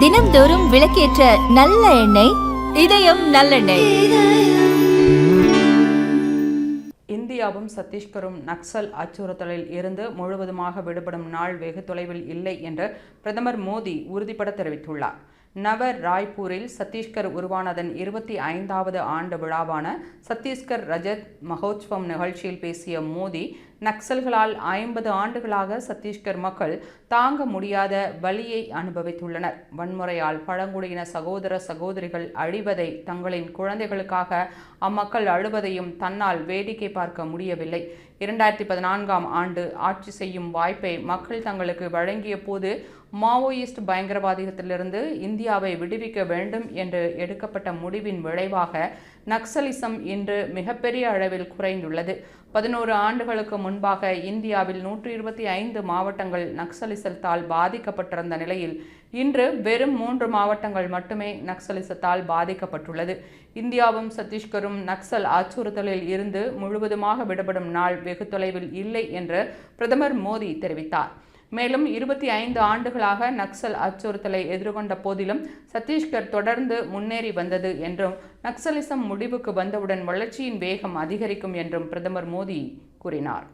தினம்தோறும் விளக்கேற்ற நல்ல எண்ணெய் இதயம் நல்லெண்ணெய். இந்தியாவும் சத்தீஸ்கரும் நக்சல் அச்சுறுத்தலில் இருந்து முழுவதுமாக விடுபடும் நாள் வெகு தொலைவில் இல்லை என்று பிரதமர் மோடி உறுதிபட தெரிவித்துள்ளார். நவர் ராய்ப்பூரில் சத்தீஸ்கர் உருவானதன் இருபத்தி ஐந்தாவது ஆண்டு விழாவான சத்தீஸ்கர் ரஜத் மகோத்சவம் நிகழ்ச்சியில் பேசிய மோடி நக்சல்களால் ஐம்பது ஆண்டுகளாக சத்தீஸ்கர் மக்கள் தாங்க முடியாத வலியை அனுபவித்துள்ளனர். வன்முறையால் பழங்குடியின சகோதர சகோதரிகள் அழிவதை தங்களின் குழந்தைகளுக்காக அம்மக்கள் அழுவதையும் தன்னால் வேடிக்கை பார்க்க முடியவில்லை. இரண்டாயிரத்தி பதினான்காம் ஆண்டு ஆட்சி செய்யும் வாய்ப்பை மக்கள் தங்களுக்கு வழங்கிய போது மாவோயிஸ்ட் பயங்கரவாதத்திலிருந்து இந்தியாவை விடுவிக்க வேண்டும் என்று எடுக்கப்பட்ட முடிவின் விளைவாக நக்சலிசம் இன்று மிகப்பெரிய அளவில் குறைந்துள்ளது. பதினோரு ஆண்டுகளுக்கு முன் முன்பாக இந்தியாவில் நூற்றி இருபத்தி ஐந்து மாவட்டங்கள் நக்சலிசத்தால் பாதிக்கப்பட்டிருந்த நிலையில் இன்று வெறும் மூன்று மாவட்டங்கள் மட்டுமே நக்சலிசத்தால் பாதிக்கப்பட்டுள்ளது. இந்தியாவும் சத்தீஸ்கரும் நக்சல் அச்சுறுத்தலில் இருந்து முழுவதுமாக விடுபடும் நாள் வெகு தொலைவில் இல்லை என்று பிரதமர் மோடி தெரிவித்தார். மேலும் இருபத்தி ஐந்து ஆண்டுகளாக நக்சல் அச்சுறுத்தலை எதிர்கொண்ட போதிலும் சத்தீஸ்கர் தொடர்ந்து முன்னேறி வந்தது என்றும் நக்சலிசம் முடிவுக்கு வந்தவுடன் வளர்ச்சியின் வேகம் அதிகரிக்கும் என்றும் பிரதமர் மோடி கூறினார்.